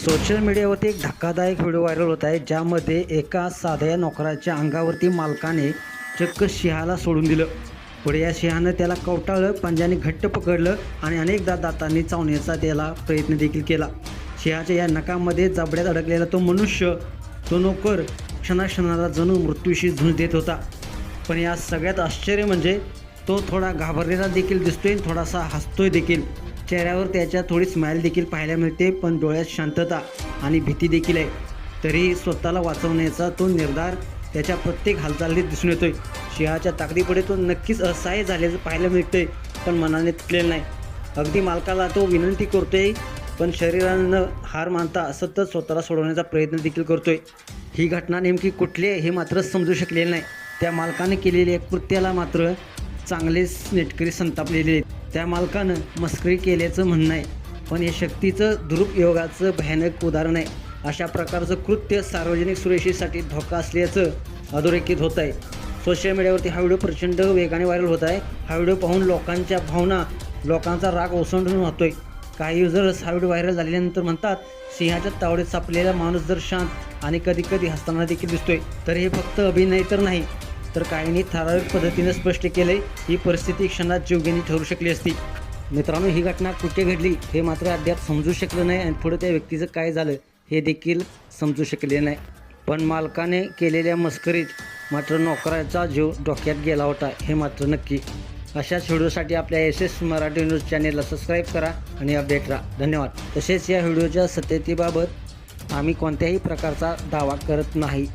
Social मीडियावरती एक धक्कादायक व्हिडिओ व्हायरल होत आहे ज्यामध्ये एका साध्या नोकराच्या अंगावरती मालकाने चक्क सिंहाला सोडून दिलं. पुढे या सिंहानं त्याला कवटाळलं पंजाने घट्ट पकडलं आणि अनेकदा दातांनी चावण्याचा त्याला प्रयत्न देखील केला. सिंहाच्या या नकामध्ये जबड्यात अडकलेला तो मनुष्य तो नोकर क्षणाक्षणाला जणू मृत्यूशी झुंज देत होता. पण या सगळ्यात आश्चर्य म्हणजे तो थोडा घाबरलेला देखील दिसतोय आणि थोडासा हसतोय देखील. चेहऱ्यावर त्याच्या थोडी स्माईल देखील पाहायला मिळते पण डोळ्यात शांतता आणि भीती देखील आहे. तरी स्वतःला वाचवण्याचा तो निर्धार त्याच्या प्रत्येक हालचालीत दिसून येतोय. सिंहाच्या ताकदीपुढे तो नक्कीच असहाय्य झाल्याचं पाहायला मिळतंय पण मनाने तुटलेलं नाही. अगदी मालकाला तो विनंती करतोय पण शरीरानं हार मानता सतत स्वतःला सोडवण्याचा प्रयत्न देखील करतोय. ही घटना नेमकी कुठली आहे हे मात्र समजू शकलेलं नाही. त्या मालकाने केलेल्या कृत्याला मात्र चांगलेच नेटकरी संतापलेले आहेत. त्या मालकानं मस्करी केल्याचं म्हणणं आहे. पण हे शक्तीचं दुरुपयोगाचं भयानक उदाहरण आहे. अशा प्रकारचं कृत्य सार्वजनिक सुरक्षेसाठी धोका असल्याचं अधोरेखित होत आहे. सोशल मीडियावरती हा व्हिडिओ प्रचंड वेगाने व्हायरल होत आहे. हा व्हिडिओ पाहून लोकांच्या भावना लोकांचा राग ओसंडून वाहतोय. काही युजर्स हा व्हिडिओ व्हायरल झाल्यानंतर म्हणतात सिंहाच्या तावडीत सापलेला माणूस जर शांत आणि कधी कधी हसताना देखील दिसतोय तर हे फक्त अभिनय तर नाही तर काहींनी ठराविक पद्धतीने स्पष्ट केले ही परिस्थिती क्षणात जीवघेणी ठरू शकली असती. मित्रांनो ही घटना कुठे घडली हे मात्र अद्याप समजू शकलं नाही आणि पुढे त्या व्यक्तीचं काय झालं हे देखील समजू शकले नाही. पण मालकाने केलेल्या मस्करीत मात्र नोकराचा जीव डोक्यात गेला होता हे मात्र नक्की. अशाच व्हिडिओसाठी आपल्या एस एस मराठी न्यूज चॅनेलला सबस्क्राईब करा आणि अपडेट राहा. धन्यवाद. तसेच या व्हिडिओच्या सत्यतेबाबत आम्ही कोणत्याही प्रकारचा दावा करत नाही.